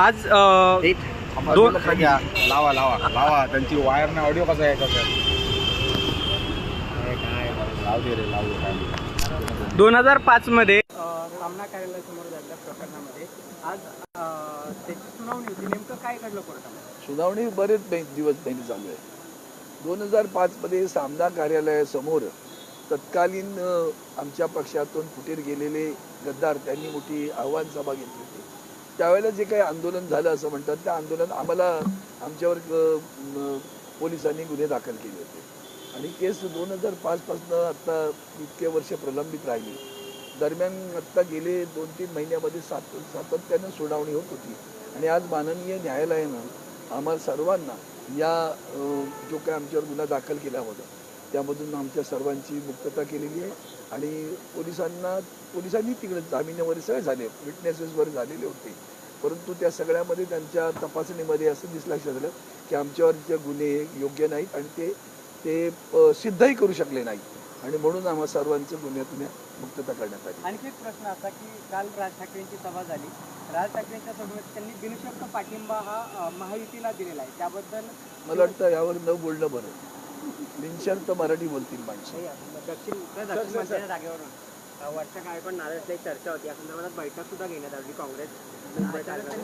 आज दोन लावा लावा लावा. त्यांची वायरने ऑडिओ कसा यायचा सर लाव दे रे लावू काय दोन हजार पाच मध्ये सामना कार्यालयासमोर झालेल्या प्रकरणामध्ये आज त्याची सुनावणी होती. नेमकं काय घडलं कोर्टामध्ये? सुनावणी बरेच दिवस महिने चालू आहे. दोन हजार पाचमध्ये सामना कार्यालयासमोर तत्कालीन आमच्या पक्षातून फुटीर गेलेले गद्दार त्यांनी मोठी आव्हान सभा घेतली होती. त्यावेळेला जे काही आंदोलन झालं असं म्हणतात त्या आंदोलन आम्हाला आमच्यावर पोलिसांनी गुन्हे दाखल केले होते. आणि केस दोन हजार पाचपासनं आत्ता इतके वर्ष प्रलंबित राहिली. दरम्यान आत्ता गेले दोन तीन महिन्यामध्ये सात सातत्यानं सुनावणी होत होती. आणि आज माननीय न्यायालयानं आम्हाला सर्वांना या जो काय आमच्यावर गुन्हा दाखल केला होता त्यामधून आमच्या सर्वांची मुक्तता केलेली आहे. आणि पोलिसांना पोलिसांनी तिकडे जामिनावर सगळे झाले विटनेसेसवर झालेले होते. परंतु त्या सगळ्यामध्ये त्यांच्या तपासणीमध्ये असं दिसलं लक्षात आलं की आमच्यावरचे गुन्हे योग्य नाहीत आणि ते ते सिद्धही करू शकले नाही आणि म्हणून आम्हा सर्वांचं गुन्ह्यातून मुक्तता करण्यात आली. आणखी एक प्रश्न असा की काल राज ठाकरेंची सभा झाली. राज ठाकरेंच्या सभेमध्ये त्यांनी बिनशर्त पाठिंबा हा महायुतीला दिलेला आहे. त्याबद्दल मला वाटतं यावर न बोलणं बरं. बिनशर्त मराठी बोलतील माणसं. दक्षिण उत्तर जागेवरून. चर्चा होती. या संदर्भात बैठक सुद्धा घेण्यात आली काँग्रेस.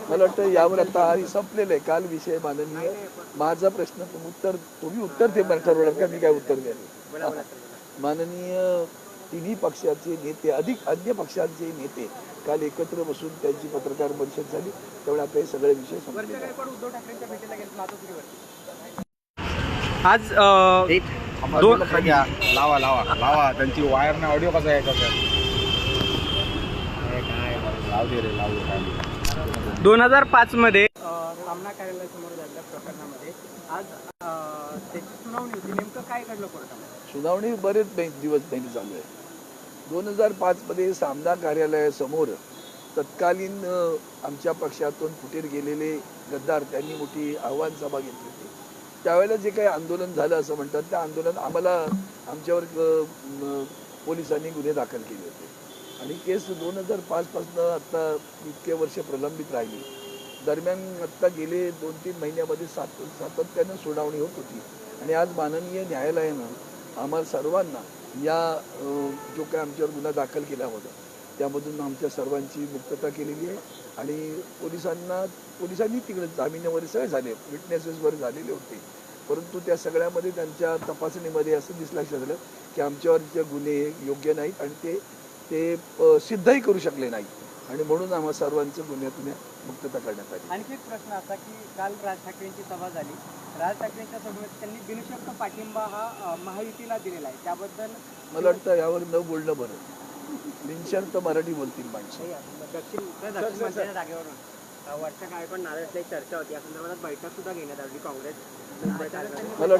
मला वाटतं यावर आता हा संपलेलं आहे. काल विषय माननीय माझा प्रश्न तुम उत्तर तुम्ही उत्तर ते मला ठरवणार का? मी काय उत्तर सर. माननीय तिन्ही पक्षाचे नेते अधिक अन्य पक्षांचे नेते काल एकत्र बसून त्यांची पत्रकार परिषद झाली. त्यामुळे आता हे सगळे विषय आज अ, दोन घ्या. लावा लावा. लावा. त्यांची वायरने ऑडिओ कसा यायचा सर लाव दे रे लावू काय दोन हजार पाच मध्ये सामना कार्यालयासमोर झालेल्या प्रकरणामध्ये आज सुनावणी होती. नेमकं काय घडलं कोर्टामध्ये? सुनावणी बरेच मै- दिवस महिने चालू आहे. दोन हजार पाचमध्ये सामना कार्यालयासमोर तत्कालीन आमच्या पक्षातून फुटीर गेलेले गद्दार त्यांनी मोठी आव्हान सभा घेतली होती. त्यावेळेला जे काही आंदोलन झालं असं म्हणतात त्या आंदोलन आम्हाला आमच्यावर पोलिसांनी गुन्हे दाखल केले होते. आणि केस दोन हजार पाचपासनं आत्ता इतके वर्ष प्रलंबित राहिली. दरम्यान आत्ता गेले दोन तीन महिन्यामध्ये सात सातत्यानं सुनावणी होत होती. आणि आज माननीय न्यायालयानं आम्हाला सर्वांना या जो काय आमच्यावर गुन्हा दाखल केला होता त्यामधून आमच्या सर्वांची मुक्तता केलेली आहे. आणि पोलिसांना पोलिसांनी तिकडे जामिनावर सगळे झाले विटनेसेसवर झालेले होते. परंतु त्या सगळ्यामध्ये त्यांच्या तपासणीमध्ये असं दिसलं आलं की आमच्यावरचे गुन्हे योग्य नाहीत आणि ते ते सिद्धही करू शकले नाही आणि म्हणून आम्हा सर्वांचं गुन्ह्यातून मुक्तता करण्यात आली. आणखी एक प्रश्न असा की काल राज ठाकरेंची सभा झाली. राज ठाकरेंच्या सभेमध्ये त्यांनी बिनशर्त पाठिंबा हा महायुतीला दिलेला आहे. त्याबद्दल मला वाटतं यावर न बोलणं बरं. बिनशर्त मराठी बोलतील माणसं. दक्षिण उत्तर जागेवरून. काळी पण नाराजची एक चर्चा होती. या संदर्भात बैठक सुद्धा घेण्यात आली. काँग्रेस. मला